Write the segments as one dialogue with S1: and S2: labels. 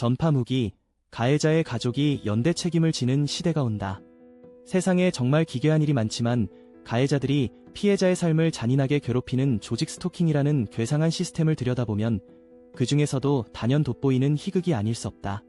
S1: 전파 무기, 가해자의 가족이 연대 책임을 지는 시대가 온다. 세상에 정말 기괴한 일이 많지만 가해자들이 피해자의 삶을 잔인하게 괴롭히는 조직 스토킹이라는 괴상한 시스템을 들여다보면 그 중에서도 단연 돋보이는 희극이 아닐 수 없다.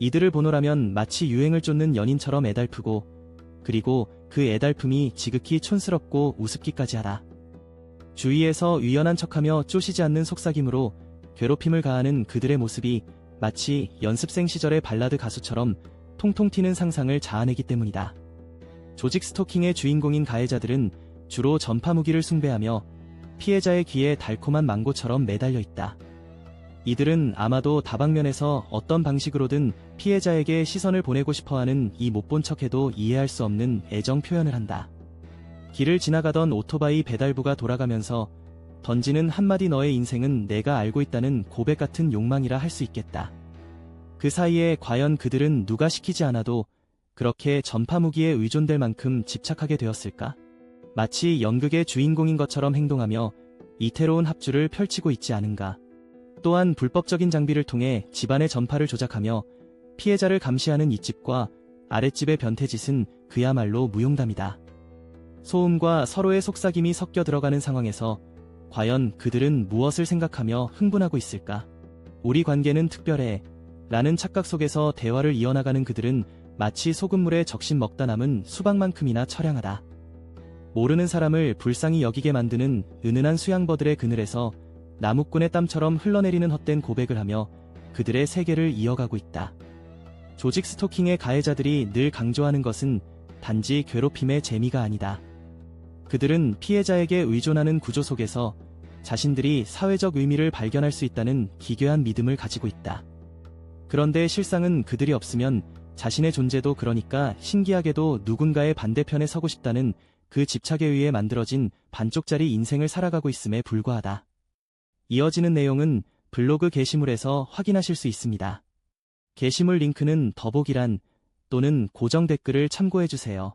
S1: 이들을 보노라면 마치 유행을 쫓는 연인처럼 애달프고 그리고 그 애달픔이 지극히 촌스럽고 우습기까지 하다. 주위에서 유연한 척하며 쪼시지 않는 속삭임으로 괴롭힘을 가하는 그들의 모습이 마치 연습생 시절의 발라드 가수처럼 통통 튀는 상상을 자아내기 때문이다. 조직 스토킹의 주인공인 가해자들은 주로 전파 무기를 숭배하며 피해자의 귀에 달콤한 망고처럼 매달려 있다. 이들은 아마도 다방면에서 어떤 방식으로든 피해자에게 시선을 보내고 싶어 하는 이 못 본 척해도 이해할 수 없는 애정 표현을 한다. 길을 지나가던 오토바이 배달부가 돌아가면서 던지는 한마디 너의 인생은 내가 알고 있다는 고백 같은 욕망이라 할 수 있겠다. 그 사이에 과연 그들은 누가 시키지 않아도 그렇게 전파 무기에 의존될 만큼 집착하게 되었을까? 마치 연극의 주인공인 것처럼 행동하며 이태로운 합주를 펼치고 있지 않은가? 또한 불법적인 장비를 통해 집안의 전파를 조작하며 피해자를 감시하는 윗집과 아랫집의 변태짓은 그야말로 무용담이다. 소음과 서로의 속삭임이 섞여 들어가는 상황에서 과연 그들은 무엇을 생각하며 흥분하고 있을까? 우리 관계는 특별해. 라는 착각 속에서 대화를 이어나가는 그들은 마치 소금물에 적신 먹다 남은 수박만큼이나 처량하다. 모르는 사람을 불쌍히 여기게 만드는 은은한 수양버들의 그늘에서 나무꾼의 땀처럼 흘러내리는 헛된 고백을 하며 그들의 세계를 이어가고 있다. 조직 스토킹의 가해자들이 늘 강조하는 것은 단지 괴롭힘의 재미가 아니다. 그들은 피해자에게 의존하는 구조 속에서 자신들이 사회적 의미를 발견할 수 있다는 기괴한 믿음을 가지고 있다. 그런데 실상은 그들이 없으면 자신의 존재도 그러니까 신기하게도 누군가의 반대편에 서고 싶다는 그 집착에 의해 만들어진 반쪽짜리 인생을 살아가고 있음에 불과하다. 이어지는 내용은 블로그 게시물에서 확인하실 수 있습니다. 게시물 링크는 더보기란 또는 고정 댓글을 참고해주세요.